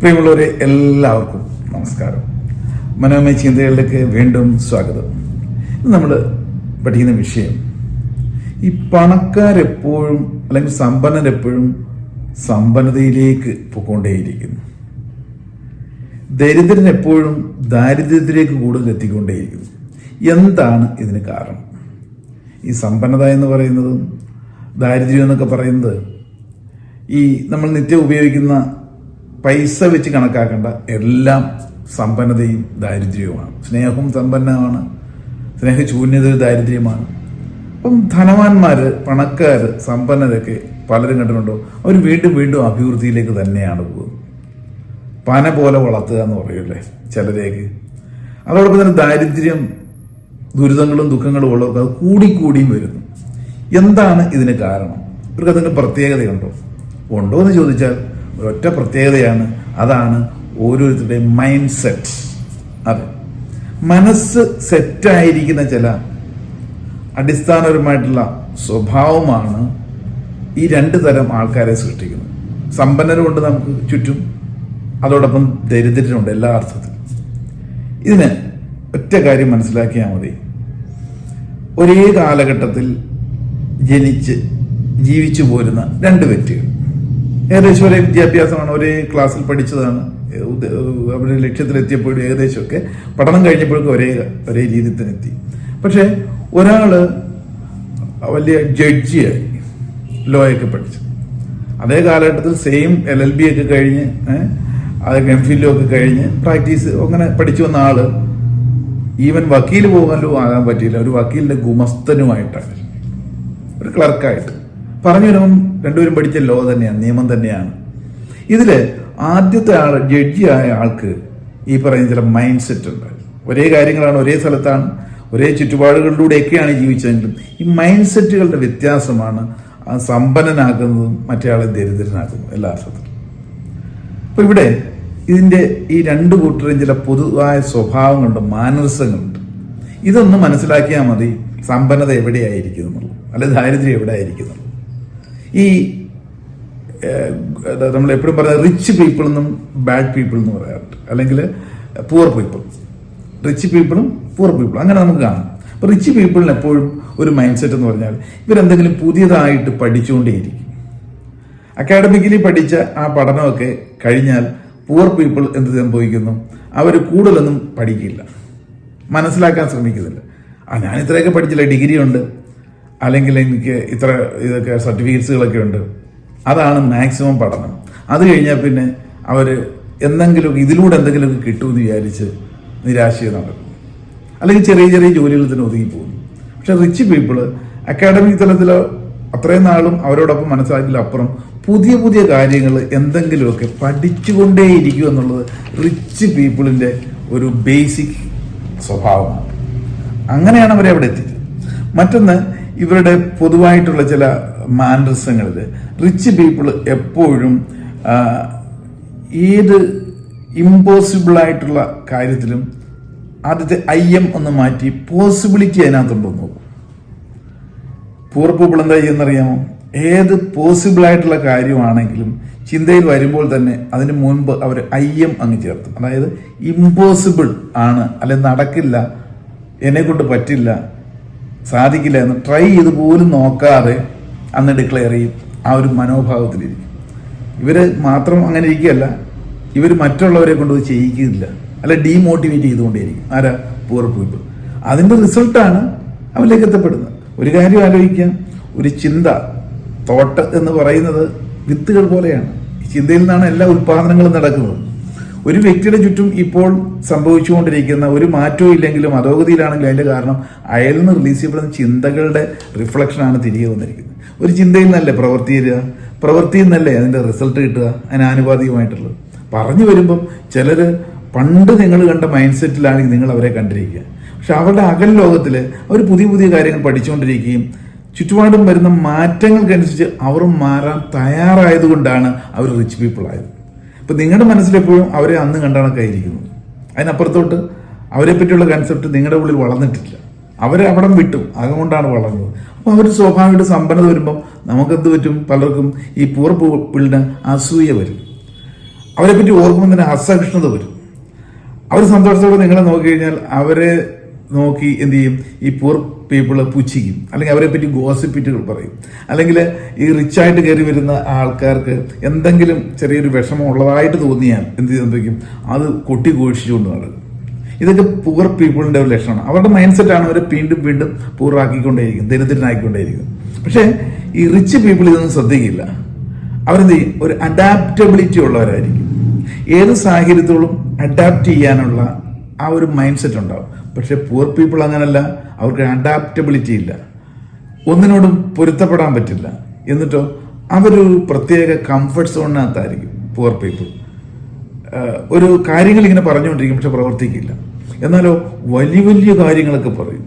പ്രിയമുള്ളവരെ എല്ലാവർക്കും നമസ്കാരം. മനോമയ ചിന്തകളിലേക്ക് വീണ്ടും സ്വാഗതം. നമ്മൾ പഠിക്കുന്ന വിഷയം ഈ പണക്കാരെപ്പോഴും അല്ലെങ്കിൽ സമ്പന്നരെപ്പോഴും സമ്പന്നതയിലേക്ക് പോയിക്കൊണ്ടേയിരിക്കുന്നു. ദരിദ്രൻ എപ്പോഴും ദാരിദ്ര്യത്തിലേക്ക് കൂടുതൽ എത്തിക്കൊണ്ടേയിരിക്കുന്നു. എന്താണ് ഇതിന് കാരണം? ഈ സമ്പന്നത എന്ന് പറയുന്നതും ദാരിദ്ര്യം എന്നൊക്കെ പറയുന്നത് ഈ നമ്മൾ നിത്യം ഉപയോഗിക്കുന്ന പൈസ വെച്ച് കണക്കാക്കേണ്ട എല്ലാം സമ്പന്നതയും ദാരിദ്ര്യവുമാണ്. സ്നേഹവും സമ്പന്നമാണ്. സ്നേഹശൂന്യത ദാരിദ്ര്യമാണ് അപ്പം ധനവാന്മാർ പണക്കാർ സമ്പന്നരൊക്കെ പലരും കണ്ടിട്ടുണ്ടോ? അവർ വീണ്ടും വീണ്ടും അഭിവൃദ്ധിയിലേക്ക് തന്നെയാണ് പോകുന്നത്. പന പോലെ വളർത്തുക എന്ന് പറയൂലേ ചിലരേക്ക് അതോടൊപ്പം തന്നെ ദാരിദ്ര്യം ദുരിതങ്ങളും ദുഃഖങ്ങളും ഉള്ളവർക്ക് അത് കൂടിക്കൂടിയും വരുന്നു. എന്താണ് ഇതിന് കാരണം? ഇവർക്ക് അതിന് പ്രത്യേകതയുണ്ടോ? ഉണ്ടോ എന്ന് ചോദിച്ചാൽ ഒരൊറ്റ പ്രത്യേകതയാണ്. അതാണ് ഓരോരുത്തരുടെയും മൈൻഡ് സെറ്റ് അതെ. മനസ്സ് സെറ്റായിരിക്കുന്ന ചില അടിസ്ഥാനപരമായിട്ടുള്ള സ്വഭാവമാണ് ഈ രണ്ട് തരം ആൾക്കാരെ സൃഷ്ടിക്കുന്നത്. സമ്പന്നരുമുണ്ട് നമുക്ക് ചുറ്റും അതോടൊപ്പം ദരിദ്രനുണ്ട് എല്ലാ അർത്ഥത്തിലും. ഇതിന് ഒറ്റ കാര്യം മനസ്സിലാക്കിയാൽ മതി. ഒരേ കാലഘട്ടത്തിൽ ജനിച്ച് ജീവിച്ചു പോരുന്ന രണ്ട് വ്യക്തികൾ. ഏകദേശം ഒരേ വിദ്യാഭ്യാസമാണ്. ഒരേ ക്ലാസ്സിൽ പഠിച്ചതാണ്. അവരുടെ ലക്ഷ്യത്തിലെത്തിയപ്പോഴും ഏകദേശമൊക്കെ പഠനം കഴിഞ്ഞപ്പോഴൊക്കെ ഒരേ ഒരേ രീതിയിൽ തന്നെ എത്തി. പക്ഷേ ഒരാൾ വലിയ ജഡ്ജിയായി ലോ ഒക്കെ പഠിച്ചു. അതേ കാലഘട്ടത്തിൽ സെയിം എൽ എൽ ബി ഒക്കെ കഴിഞ്ഞ് ഏഹ്, അത് എം ഒക്കെ കഴിഞ്ഞ് പ്രാക്ടീസ് അങ്ങനെ പഠിച്ചു വന്ന ആൾ ഈവൻ വക്കീൽ പോകാനും ആകാൻ പറ്റിയില്ല. ഒരു വക്കീലിന്റെ ഗുമസ്തനുമായിട്ടാണ്. ഒരു ക്ലർക്കായിട്ട്. പറഞ്ഞു വരുമ്പം രണ്ടുപേരും പഠിച്ച ലോ തന്നെയാണ് നിയമം തന്നെയാണ്. ഇതിൽ ആദ്യത്തെ ആൾ ജഡ്ജിയായ ആൾക്ക് ഈ പറയുന്ന ചില മൈൻഡ് സെറ്റ് ഉണ്ട്. ഒരേ കാര്യങ്ങളാണ് ഒരേ സ്ഥലത്താണ് ഒരേ ചുറ്റുപാടുകളിലൂടെയൊക്കെയാണ് ജീവിച്ചതെങ്കിലും ഈ മൈൻഡ് സെറ്റുകളുടെ വ്യത്യാസമാണ് സമ്പന്നനാക്കുന്നതും മറ്റേ ആളെ ദരിദ്രനാക്കുന്നതും എല്ലാ അർത്ഥത്തിലും. അപ്പൊ ഇവിടെ ഇതിന്റെ ഈ രണ്ട് കൂട്ടരും ചില പൊതുവായ സ്വഭാവങ്ങളുണ്ട് മാനസങ്ങളുണ്ട് ഇതൊന്ന് മനസ്സിലാക്കിയാൽ മതി സമ്പന്നത എവിടെയായിരിക്കും എന്നുള്ളത്. അല്ലെ ദാരിദ്ര്യം എവിടെ ആയിരിക്കും എന്നുള്ളത്. ഈ നമ്മൾ എപ്പോഴും പറയുന്നത് റിച്ച് പീപ്പിൾ എന്നും ബാഡ് പീപ്പിൾ എന്ന് പറയാറുണ്ട്. അല്ലെങ്കിൽ പൂർ പീപ്പിൾ റിച്ച് പീപ്പിളും പൂർ പീപ്പിളും അങ്ങനെ നമുക്ക് കാണാം. അപ്പോൾ റിച്ച് പീപ്പിളിന് എപ്പോഴും ഒരു മൈൻഡ് സെറ്റ് എന്ന് പറഞ്ഞാൽ ഇവരെന്തെങ്കിലും പുതിയതായിട്ട് പഠിച്ചുകൊണ്ടേയിരിക്കും. അക്കാഡമിക്കലി പഠിച്ച ആ പഠനമൊക്കെ കഴിഞ്ഞാൽ പൂർ പീപ്പിൾ എന്ത് സംഭവിക്കുന്നു? അവർ കൂടുതലൊന്നും പഠിക്കില്ല. മനസ്സിലാക്കാൻ ശ്രമിക്കുന്നില്ല. ആ ഞാൻ ഇത്രയൊക്കെ പഠിച്ചില്ല. ഡിഗ്രി ഉണ്ട് അല്ലെങ്കിൽ എനിക്ക് ഇത്ര ഇതൊക്കെ സർട്ടിഫിക്കറ്റ്സുകളൊക്കെ ഉണ്ട്. അതാണ് മാക്സിമം പഠനം. അത് കഴിഞ്ഞാൽ പിന്നെ അവർ എന്തെങ്കിലും ഇതിലൂടെ എന്തെങ്കിലുമൊക്കെ കിട്ടുമെന്ന് വിചാരിച്ച് നിരാശയെ നടക്കും. അല്ലെങ്കിൽ ചെറിയ ചെറിയ ജോലികളിൽ തന്നെ ഒതുങ്ങി പോകുന്നു. പക്ഷെ റിച്ച് പീപ്പിൾ അക്കാഡമിക് തലത്തിലോ അത്രയും നാളും അവരോടൊപ്പം മനസ്സിലാക്കിയതിലപ്പുറം പുതിയ പുതിയ കാര്യങ്ങൾ എന്തെങ്കിലുമൊക്കെ പഠിച്ചുകൊണ്ടേയിരിക്കും എന്നുള്ളത് റിച്ച് പീപ്പിളിന്റെ ഒരു ബേസിക് സ്വഭാവമാണ്. അങ്ങനെയാണ് അവരെ അവിടെ എത്തിച്ചത്. മറ്റൊന്ന് ഇവരുടെ പൊതുവായിട്ടുള്ള ചില മാനസങ്ങളിൽ റിച്ച് പീപ്പിൾ എപ്പോഴും ഏത് ഇമ്പോസിബിളായിട്ടുള്ള കാര്യത്തിലും ആദ്യത്തെ ഐ എം ഒന്ന് മാറ്റി പോസിബിലിറ്റി അതിനകത്തുണ്ടോ എന്ന് നോക്കും. പൂർ പീപ്പിൾ എന്താ ചെയ്യുന്നറിയാമോ ഏത് പോസിബിളായിട്ടുള്ള കാര്യമാണെങ്കിലും ചിന്തയിൽ വരുമ്പോൾ തന്നെ അതിന് മുൻപ് അവർ ഐ എം അങ്ങ് ചേർത്തും. അതായത് ഇമ്പോസിബിൾ ആണ് അല്ലെ നടക്കില്ല എന്നെ കൊണ്ട് പറ്റില്ല സാധിക്കില്ല എന്ന് ട്രൈ ചെയ്ത് പോലും നോക്കാതെ അന്ന് ഡിക്ലെയർ ചെയ്യും. ആ ഒരു മനോഭാവത്തിലിരിക്കും. ഇവർ മാത്രം അങ്ങനെ ഇരിക്കുകയല്ല ഇവർ മറ്റുള്ളവരെ കൊണ്ട് ചെയ്യിക്കുന്നില്ല. അല്ല ഡീമോട്ടിവേറ്റ് ചെയ്തുകൊണ്ടേയിരിക്കും. ആരാ? പൂർ പീപ്പിൾ അതിന്റെ റിസൾട്ടാണ് അവരിലേക്ക് എത്തപ്പെടുന്നത് ഒരു കാര്യം ആലോചിക്കാം. ഒരു ചിന്ത തോട്ട് എന്ന് പറയുന്നത് വിത്തുകൾ പോലെയാണ്. ഈ ചിന്തയിൽ നിന്നാണ് എല്ലാ ഉൽപാദനങ്ങളും നടക്കുന്നത്. ഒരു വ്യക്തിയുടെ ചുറ്റും ഇപ്പോൾ സംഭവിച്ചുകൊണ്ടിരിക്കുന്ന ഒരു മാറ്റവും ഇല്ലെങ്കിലും അധോഗതിയിലാണെങ്കിലും അതിന്റെ കാരണം അയാളിൽ നിന്ന് റിലീസ് ചെയ്യപ്പെടുന്ന ചിന്തകളുടെ റിഫ്ലക്ഷനാണ് തിരികെ വന്നിരിക്കുന്നത്. ഒരു ചിന്തയിൽ നിന്നല്ലേ പ്രവൃത്തി തരിക പ്രവൃത്തിയിൽ നിന്നല്ലേ അതിന്റെ റിസൾട്ട് കിട്ടുക? അതിന് ആനുപാതികമായിട്ടുള്ളത്. പറഞ്ഞു വരുമ്പം ചിലർ പണ്ട് നിങ്ങൾ കണ്ട മൈൻഡ് സെറ്റിലാണ് നിങ്ങൾ അവരെ കണ്ടിരിക്കുക. പക്ഷെ അവരുടെ അകൽ ലോകത്തിൽ അവർ പുതിയ പുതിയ കാര്യങ്ങൾ പഠിച്ചുകൊണ്ടിരിക്കുകയും ചുറ്റുപാടും വരുന്ന മാറ്റങ്ങൾക്കനുസരിച്ച് അവർ മാറാൻ തയ്യാറായതുകൊണ്ടാണ് അവർ റിച്ച് പീപ്പിൾ ആയത്. ഇപ്പൊ നിങ്ങളുടെ മനസ്സിലെപ്പോഴും അവരെ അന്ന് കണ്ടണക്കായിരിക്കുന്നു. അതിനപ്പുറത്തോട്ട് അവരെ പറ്റിയുള്ള കൺസെപ്റ്റ് നിങ്ങളുടെ ഉള്ളിൽ വളർന്നിട്ടില്ല. അവരെ അവിടം വിട്ടു. അതുകൊണ്ടാണ് വളർന്നത്. അപ്പോൾ അവർ സ്വാഭാവികമായിട്ട് സമ്പന്നത വരുമ്പം നമുക്കെന്ത് പറ്റും? പലർക്കും ഈ പൂർ പിള്ളിന് അസൂയ വരും. അവരെ പറ്റി ഓർക്കുമ്പോൾ തന്നെ അസഹിഷ്ണുത വരും. അവർ സന്തോഷത്തോടെ നിങ്ങളെ നോക്കി കഴിഞ്ഞാൽ അവരെ നോക്കി എന്ത് ചെയ്യും? ഈ പൂർ പീപ്പിൾ പുച്ഛിക്കും. അല്ലെങ്കിൽ അവരെ പറ്റി ഗോസിപ്പിറ്റുകൾ പറയും. അല്ലെങ്കിൽ ഈ റിച്ചായിട്ട് കയറി വരുന്ന ആൾക്കാർക്ക് എന്തെങ്കിലും ചെറിയൊരു വിഷമം ഉള്ളതായിട്ട് തോന്നിയാൽ എന്ത് സംഭവിക്കും അത് കൊട്ടി ഘോഷിച്ചുകൊണ്ട് നടക്കും. ഇതൊക്കെ പൂർ പീപ്പിളിന്റെ ഒരു ലക്ഷണമാണ്. അവരുടെ മൈൻഡ് സെറ്റാണ് അവരെ വീണ്ടും വീണ്ടും പൂറാക്കിക്കൊണ്ടേയിരിക്കും ദരിദ്രനാക്കിക്കൊണ്ടേയിരിക്കും പക്ഷേ ഈ റിച്ച് പീപ്പിൾ ഇതൊന്നും ശ്രദ്ധിക്കില്ല. അവരെന്ത് ചെയ്യും? ഒരു അഡാപ്റ്റബിലിറ്റി ഉള്ളവരായിരിക്കും. ഏത് സാഹചര്യത്തോളും അഡാപ്റ്റ് ചെയ്യാനുള്ള ആ ഒരു മൈൻഡ് സെറ്റ് ഉണ്ടാവും. പക്ഷെ പൂർ പീപ്പിൾ അങ്ങനല്ല. അവർക്ക് അഡാപ്റ്റബിലിറ്റി ഇല്ല. ഒന്നിനോടും പൊരുത്തപ്പെടാൻ പറ്റില്ല. എന്നിട്ടോ അവരൊരു പ്രത്യേക കംഫർട്ട് സോണിനകത്തായിരിക്കും പൂർ പീപ്പിൾ ഒരു കാര്യങ്ങൾ ഇങ്ങനെ പറഞ്ഞുകൊണ്ടിരിക്കും പക്ഷെ പ്രവർത്തിക്കില്ല. എന്നാലോ വലിയ വലിയ കാര്യങ്ങളൊക്കെ പറയും.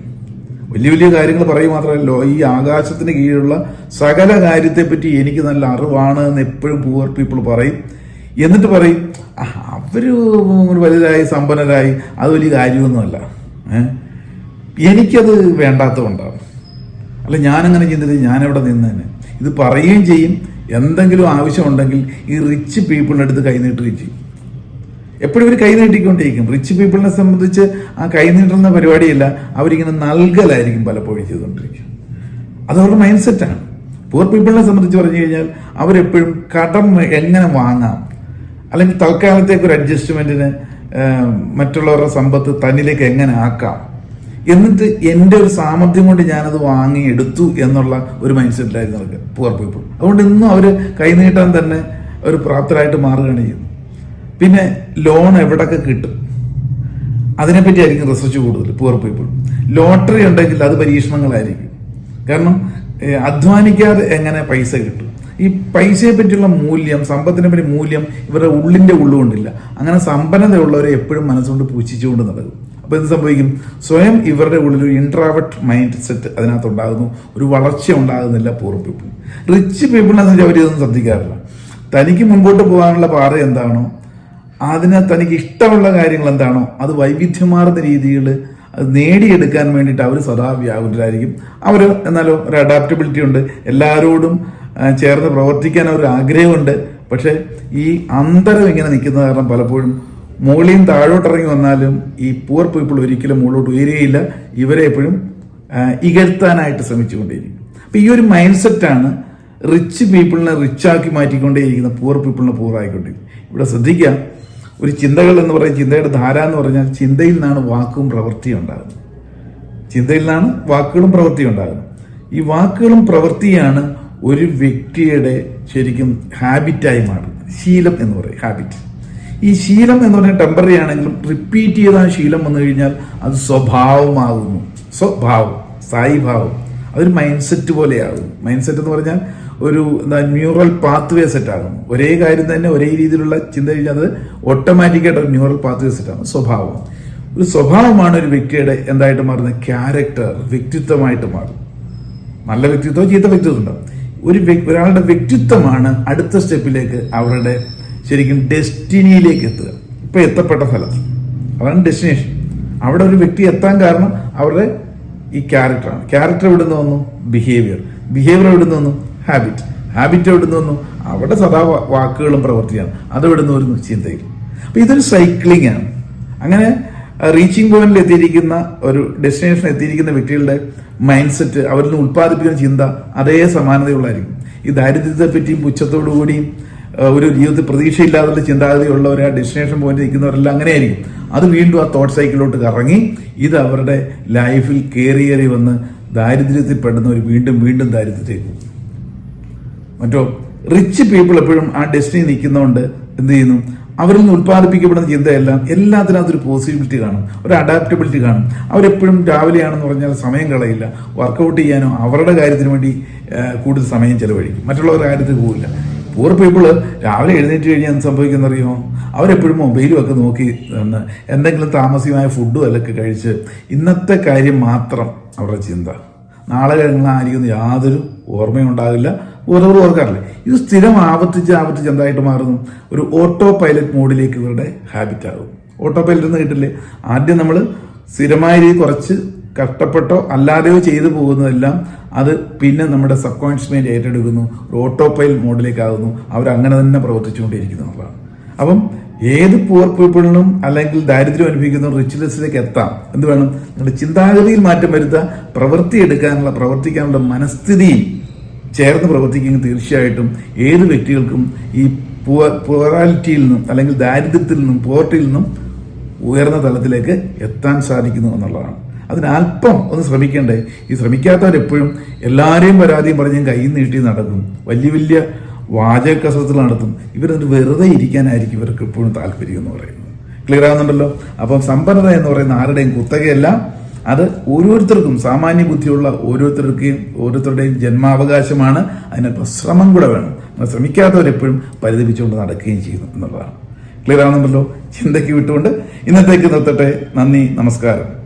വലിയ വലിയ കാര്യങ്ങൾ പറയും മാത്രമല്ലോ ഈ ആകാശത്തിന് കീഴിലുള്ള സകല കാര്യത്തെപ്പറ്റി എനിക്ക് നല്ല അറിവാണ് എന്ന് എപ്പോഴും പൂവർ പീപ്പിൾ പറയും. എന്നിട്ട് പറയും അവർ വലുതായി സമ്പന്നരായി അത് വലിയ കാര്യമൊന്നുമല്ല. എനിക്കത് വേണ്ടാത്തതുകൊണ്ടാണ്. അല്ല ഞാനങ്ങനെ ചിന്തിച്ച് നിന്ന് തന്നെ ഇത് പറയുകയും ചെയ്യും. എന്തെങ്കിലും ആവശ്യമുണ്ടെങ്കിൽ ഈ റിച്ച് പീപ്പിളിന്റെ അടുത്ത് കൈനീട്ടുകയും ചെയ്യും. എപ്പോഴും ഇവർ കൈനീട്ടിക്കൊണ്ടിരിക്കും റിച്ച് പീപ്പിളിനെ സംബന്ധിച്ച് ആ കൈനീട്ടുന്ന പരിപാടിയല്ല അവരിങ്ങനെ നൽകലായിരിക്കും പലപ്പോഴും ചെയ്തുകൊണ്ടിരിക്കും അത് അവരുടെ മൈൻഡ് സെറ്റാണ് പൂർ പീപ്പിളിനെ സംബന്ധിച്ച് പറഞ്ഞു കഴിഞ്ഞാൽ അവരെപ്പോഴും കടം എങ്ങനെ വാങ്ങാം? അല്ലെങ്കിൽ തൽക്കാലത്തേക്ക് ഒരു അഡ്ജസ്റ്റ്മെന്റിന് മറ്റുള്ളവരുടെ സമ്പത്ത് തന്നിലേക്ക് എങ്ങനെ ആക്കാം? എന്നിട്ട് എന്റെ ഒരു സാമർഥ്യം കൊണ്ട് ഞാനത് വാങ്ങി എടുത്തു എന്നുള്ള ഒരു മൈൻഡ് സെറ്റിലായിരുന്നു അവർക്ക് പൂർ പീപ്പിൾ അതുകൊണ്ട് ഇന്നും അവർ കൈനീട്ടാൻ തന്നെ ഒരു പ്രാപ്തരായിട്ട് മാറുകയാണ് ചെയ്യുന്നത്. പിന്നെ ലോൺ എവിടൊക്കെ കിട്ടും? അതിനെപ്പറ്റി ആയിരിക്കും റിസർച്ച് കൂടുതൽ പൂർ പീപ്പിൾ ലോട്ടറി ഉണ്ടെങ്കിൽ അത് പരീക്ഷണങ്ങളായിരിക്കും. കാരണം അധ്വാനിക്കാതെ എങ്ങനെ പൈസ കിട്ടും? ഈ പൈസയെ പറ്റിയുള്ള മൂല്യം സമ്പത്തിനെ പറ്റി മൂല്യം ഇവരുടെ ഉള്ളിന്റെ ഉള്ളുകൊണ്ടില്ല. അങ്ങനെ സമ്പന്നതയുള്ളവരെ എപ്പോഴും മനസ്സുകൊണ്ട് പൂച്ഛിച്ചുകൊണ്ട് നടക്കും. അപ്പോൾ എന്ത് സംഭവിക്കും? സ്വയം ഇവരുടെ ഉള്ളിൽ ഒരു ഇൻട്രാവട്ട് മൈൻഡ് സെറ്റ് അതിനകത്ത് ഉണ്ടാകുന്നു ഒരു വളർച്ച ഉണ്ടാകുന്നില്ല പൂർ പീപ്പിൾ റിച്ച് പീപ്പിളിനെ വെച്ചാൽ അവരിതൊന്നും ശ്രദ്ധിക്കാറില്ല. തനിക്ക് മുൻപോട്ട് പോകാനുള്ള പാത എന്താണോ അതിന് തനിക്ക് ഇഷ്ടമുള്ള കാര്യങ്ങൾ എന്താണോ അത് വൈവിധ്യമാർന്ന രീതിയിൽ അത് നേടിയെടുക്കാൻ വേണ്ടിയിട്ട് അവർ സദാ വ്യാകുലരായിരിക്കും. അവർ എന്നാലോ ഒരു അഡാപ്റ്റബിലിറ്റി ഉണ്ട്. എല്ലാവരോടും ചേർന്ന് പ്രവർത്തിക്കാൻ ഒരു ആഗ്രഹമുണ്ട്. പക്ഷേ ഈ അന്തരം ഇങ്ങനെ നിൽക്കുന്ന കാരണം പലപ്പോഴും മുകളിൽ താഴോട്ട് താഴോട്ടിറങ്ങി വന്നാലും ഈ പൂർ പീപ്പിൾ ഒരിക്കലും മുകളിലോട്ട് ഉയരുകയില്ല. ഇവരെ എപ്പോഴും ഇകഴ്ത്താനായിട്ട് ശ്രമിച്ചുകൊണ്ടേയിരിക്കും. അപ്പം ഈ ഒരു മൈൻഡ് സെറ്റാണ് റിച്ച് പീപ്പിളിനെ റിച്ചാക്കി മാറ്റിക്കൊണ്ടേയിരിക്കുന്ന പൂർ പീപ്പിളിനെ പൂർ ആയിക്കൊണ്ടിരിക്കും ഇവിടെ ശ്രദ്ധിക്കുക ഒരു ചിന്തകൾ എന്ന് പറയുന്ന ചിന്തയുടെ ധാര എന്ന് പറഞ്ഞാൽ ചിന്തയിൽ നിന്നാണ് വാക്കും പ്രവൃത്തിയും ഉണ്ടാകുന്നത്. ചിന്തയിൽ നിന്നാണ് വാക്കുകളും പ്രവൃത്തിയും ഉണ്ടാകുന്നത്. ഈ വാക്കുകളും പ്രവൃത്തിയാണ് ഒരു വ്യക്തിയുടെ ശരിക്കും ഹാബിറ്റായി മാറും. ശീലം എന്ന് പറയും ഹാബിറ്റ് ഈ ശീലം എന്ന് പറഞ്ഞാൽ ടെമ്പററി ആണെങ്കിലും റിപ്പീറ്റ് ചെയ്ത ശീലം വന്നു കഴിഞ്ഞാൽ അത് സ്വഭാവമാകുന്നു. സ്വഭാവം സായിഭാവം. അതൊരു മൈൻഡ് സെറ്റ് പോലെയാകും മൈൻഡ് സെറ്റ് എന്ന് പറഞ്ഞാൽ ഒരു എന്താ ന്യൂറൽ പാത്ത് വേ സെറ്റ് ആകുന്നു. ഒരേ കാര്യം തന്നെ ഒരേ രീതിയിലുള്ള ചിന്ത കഴിഞ്ഞാൽ അത് ഓട്ടോമാറ്റിക്കായിട്ട് ഒരു ന്യൂറൽ പാത്ത് വേ ആകുന്നു. സ്വഭാവം. ഒരു സ്വഭാവമാണ് ഒരു വ്യക്തിയുടെ എന്തായിട്ട് മാറുന്നത്? ക്യാരക്ടർ വ്യക്തിത്വമായിട്ട് മാറും. നല്ല വ്യക്തിത്വം ചീത്ത വ്യക്തിത്വം ഉണ്ടാവും ഒരു ഒരാളുടെ വ്യക്തിത്വമാണ് അടുത്ത സ്റ്റെപ്പിലേക്ക് അവരുടെ ശരിക്കും ഡെസ്റ്റിനിയിലേക്ക് എത്തുക. ഇപ്പൊ എത്തപ്പെട്ട സ്ഥലം. അതാണ് ഡെസ്റ്റിനേഷൻ. അവിടെ ഒരു വ്യക്തി എത്താൻ കാരണം അവരുടെ ഈ ക്യാരക്ടറാണ് ക്യാരക്ടർ എവിടെ നിന്ന് വന്നു? ബിഹേവിയർ ബിഹേവിയർ എവിടെ നിന്ന് വന്നു? ഹാബിറ്റ് ഹാബിറ്റ് എവിടെ നിന്ന് വന്നു? അവിടെ സദാ വാക്കുകളും പ്രവർത്തിയാണ്. അതെവിടെ നിന്ന് വരുന്നു? ചിന്തയിൽ. അപ്പൊ ഇതൊരു സൈക്ലിംഗ് ആണ്. അങ്ങനെ റീച്ചിങ് പോയിന്റിൽ എത്തിയിരിക്കുന്ന ഒരു ഡെസ്റ്റിനേഷൻ എത്തിയിരിക്കുന്ന വ്യക്തികളുടെ മൈൻഡ് സെറ്റ് അവരിൽ നിന്ന് ഉത്പാദിപ്പിക്കുന്ന ചിന്ത അതേ സമാനതയുള്ളതായിരിക്കും. ഈ ദാരിദ്ര്യത്തെ പറ്റിയും പുച്ഛത്തോടു കൂടിയും ഒരു ജീവിതത്തിൽ പ്രതീക്ഷയില്ലാതുള്ള ചിന്താഗതിയുള്ളവർ ആ ഡെസ്റ്റിനേഷൻ പോയിന്റ് നിൽക്കുന്നവരെല്ലാം അങ്ങനെയായിരിക്കും. അത് വീണ്ടും ആ തോട്ട് സൈക്കിളിലോട്ട് കറങ്ങി ഇത് അവരുടെ ലൈഫിൽ കയറി കയറി വന്ന് ദാരിദ്ര്യത്തിൽ പെടുന്നവർ വീണ്ടും വീണ്ടും ദാരിദ്ര്യത്തിലേക്ക് പോകും. മറ്റോ റിച്ച് പീപ്പിൾ എപ്പോഴും ആ ഡെസ്റ്റിനി നിൽക്കുന്നതുകൊണ്ട് എന്ത് ചെയ്യുന്നു? അവരിൽ നിന്ന് ഉത്പാദിപ്പിക്കപ്പെടുന്ന ചിന്തയെല്ലാം എല്ലാത്തിനും അതൊരു പോസിബിലിറ്റി കാണും. ഒരു അഡാപ്റ്റബിലിറ്റി കാണും. അവരെപ്പോഴും രാവിലെയാണെന്ന് പറഞ്ഞാൽ സമയം കളയില്ല. വർക്കൗട്ട് ചെയ്യാനോ അവരുടെ കാര്യത്തിന് വേണ്ടി കൂടുതൽ സമയം ചെലവഴിക്കും. മറ്റുള്ളവരുടെ കാര്യത്തിൽ പോകില്ല പൂർ പീപ്പിൾ രാവിലെ എഴുന്നേറ്റ് കഴിഞ്ഞാൽ എന്ത് സംഭവിക്കുന്ന അറിയുമോ അവരെപ്പോഴും മൊബൈലും ഒക്കെ നോക്കി എന്തെങ്കിലും താമസികമായ ഫുഡും അല്ലൊക്കെ കഴിച്ച് ഇന്നത്തെ കാര്യം മാത്രം അവരുടെ ചിന്ത. നാളെ കഴിഞ്ഞാൽ കഴിഞ്ഞായിരിക്കും യാതൊരു ഓർമ്മയും ഉണ്ടാകില്ല. ഓരോരു ഓർക്കാറില്ലേ? ഇത് സ്ഥിരം ആവർത്തിച്ച് ആവർത്തിച്ച് എന്തായിട്ട് മാറുന്നു? ഒരു ഓട്ടോ പൈലറ്റ് മോഡിലേക്ക് ഇവരുടെ ഹാബിറ്റ് ആകും. ഓട്ടോ പൈലറ്റ് എന്ന് കിട്ടില്ലേ? ആദ്യം നമ്മൾ സ്ഥിരമായ രീതി കുറച്ച് കഷ്ടപ്പെട്ടോ അല്ലാതെയോ ചെയ്തു പോകുന്നതെല്ലാം അത് പിന്നെ നമ്മുടെ സബ് കോൺഷ്യസ് മൈൻഡ് ഏറ്റെടുക്കുന്നു. ഒരു ഓട്ടോ പൈൽ മോഡിലേക്ക് ആകുന്നു. അവർ അങ്ങനെ തന്നെ പ്രവർത്തിച്ചുകൊണ്ടിരിക്കുന്നു എന്നുള്ളതാണ്. അപ്പം ഏത് പൂർ പീപ്പിളിനും അല്ലെങ്കിൽ ദാരിദ്ര്യം അനുഭവിക്കുന്ന റിച്ച്നെസ്സിലേക്ക് എത്താം. എന്ത് വേണം? നിങ്ങളുടെ ചിന്താഗതിയിൽ മാറ്റം വരുത്തുക പ്രവൃത്തി എടുക്കാനുള്ള പ്രവർത്തിക്കാനുള്ള മനസ്ഥിതിയും ചേർന്ന് പ്രവർത്തിക്കുന്ന തീർച്ചയായിട്ടും ഏത് വ്യക്തികൾക്കും ഈ പുവറാലിറ്റിയിൽ നിന്നും അല്ലെങ്കിൽ ദാരിദ്ര്യത്തിൽ നിന്നും പോവർട്ടിയിൽ നിന്നും ഉയർന്ന തലത്തിലേക്ക് എത്താൻ സാധിക്കുന്നു എന്നുള്ളതാണ്. അതിനൽപ്പം ഒന്ന് ശ്രമിക്കണ്ടേ. ഈ ശ്രമിക്കാത്തവരെപ്പോഴും എല്ലാവരെയും പരാതിയും പറഞ്ഞ് കൈ നീട്ടി നടക്കും. വലിയ വലിയ വാചക നടത്തും. ഇവരത് വെറുതെ ഇരിക്കാനായിരിക്കും ഇവർക്ക് എപ്പോഴും താല്പര്യം എന്ന് പറയുന്നത്. ക്ലിയർ ആകുന്നുണ്ടല്ലോ അപ്പം സമ്പന്നത എന്ന് പറയുന്ന ആരുടെയും കുത്തകയല്ല. അത് ഓരോരുത്തർക്കും സാമാന്യ ബുദ്ധിയുള്ള ഓരോരുത്തർക്കും ഓരോരുത്തരുടെയും ജന്മാവകാശമാണ്. അതിനൊപ്പം ശ്രമം കൂടെ വേണം. ശ്രമിക്കാത്തവരെപ്പോഴും പരിതപിച്ചുകൊണ്ട് നടക്കുകയും ചെയ്യുന്നു എന്നുള്ളതാണ്. ക്ലിയർ ആവുന്നുണ്ടല്ലോ? ചിന്തയ്ക്ക് വിട്ടുകൊണ്ട് ഇന്നത്തേക്ക് നിർത്തട്ടെ. നന്ദി നമസ്കാരം.